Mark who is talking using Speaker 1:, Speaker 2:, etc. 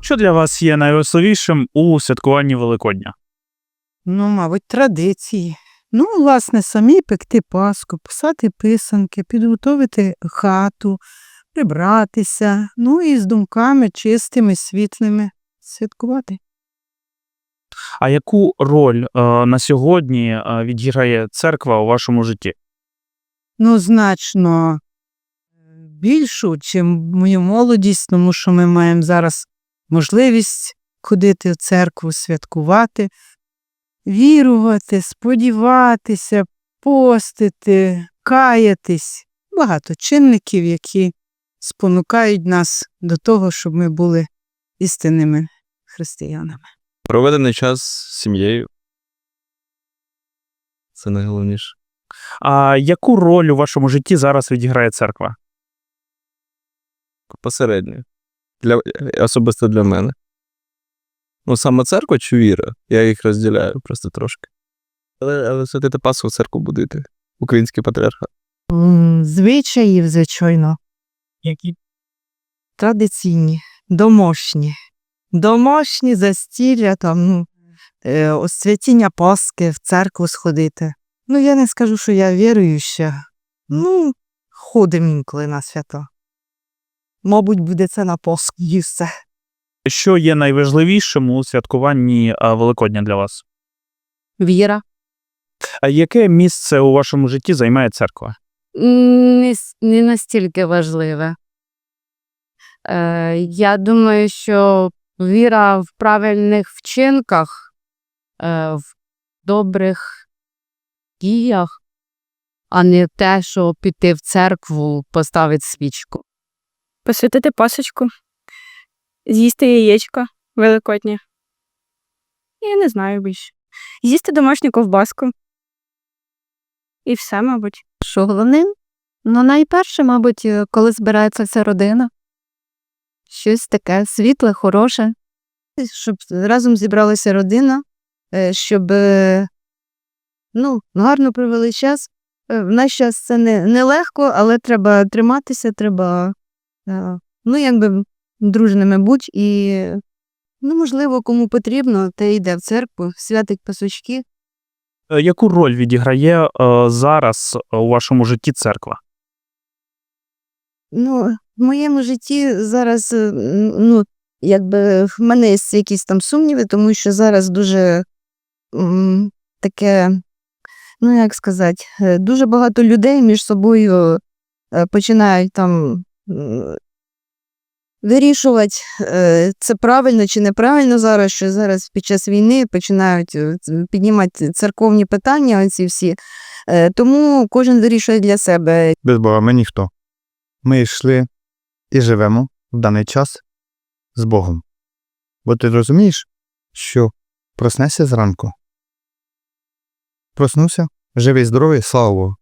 Speaker 1: Що для вас є найважливішим у святкуванні Великодня?
Speaker 2: Ну, мабуть, традиції. Ну, власне, самі пекти паску, писати писанки, підготовити хату, прибратися, ну і з думками чистими, світлими святкувати.
Speaker 1: А яку роль е, на сьогодні е, відіграє церква у вашому житті?
Speaker 2: Ну, значно більшу, чим мою молодість, тому що ми маємо зараз можливість ходити в церкву, святкувати, вірувати, сподіватися, постити, каятись. Багато чинників, які спонукають нас до того, щоб ми були істинними християнами.
Speaker 3: Проведений час з сім'єю. Це найголовніше.
Speaker 1: А яку роль у вашому житті зараз відіграє церква?
Speaker 3: Посередньо. Для, особисто для мене. Ну, саме церква чи віра? Я їх розділяю просто трошки. Але, але святити Пасху в церкву будете. Український патріархат.
Speaker 2: Звичаїв, звичайно,
Speaker 1: Які?
Speaker 2: традиційні, домашні. Домашні застілля, там, ну, е, освятіння Пасхи, в церкву сходити. Ну, я не скажу, що я віруюча. Ну, ходимо інколи на свято. Мабуть, буде це на Пасху і все.
Speaker 1: Що є найважливішим у святкуванні Великодня для вас?
Speaker 4: Віра.
Speaker 1: А яке місце у вашому житті займає церква?
Speaker 4: Не, с- не настільки важливе. Е, я думаю, що віра в правильних вчинках, е, в добрих діях, а не те, що піти в церкву, поставити свічку.
Speaker 5: Посвятити пасочку, з'їсти яєчко великоднє. Я не знаю більше. З'їсти домашню ковбаску. І все, мабуть.
Speaker 6: Що головним? Ну, найперше, мабуть, е, коли збирається вся родина. Щось таке світле, хороше.
Speaker 2: Щоб разом зібралася родина, е, щоб е, ну, гарно провели час. В наш час це не, не легко, але треба триматися, треба ну, якби дружними будь і ну, можливо, кому потрібно, те йде в церкву, святить пасочки.
Speaker 1: Е, Яку роль відіграє е, зараз у вашому житті церква?
Speaker 2: Ну, в моєму житті зараз, е, ну, якби в мене є якісь там сумніви, тому що зараз дуже м, таке, ну як сказати, е, дуже багато людей між собою е, починають там вирішувати, е, це правильно чи неправильно зараз, що зараз під час війни починають е, піднімати церковні питання, оці всі. Е, Тому кожен вирішує для себе,
Speaker 7: Без Бога ми ніхто. Ми йшли і живемо в даний час з Богом. Бо ти розумієш, що проснешся зранку. Проснувся, живий, здоровий, слава Богу.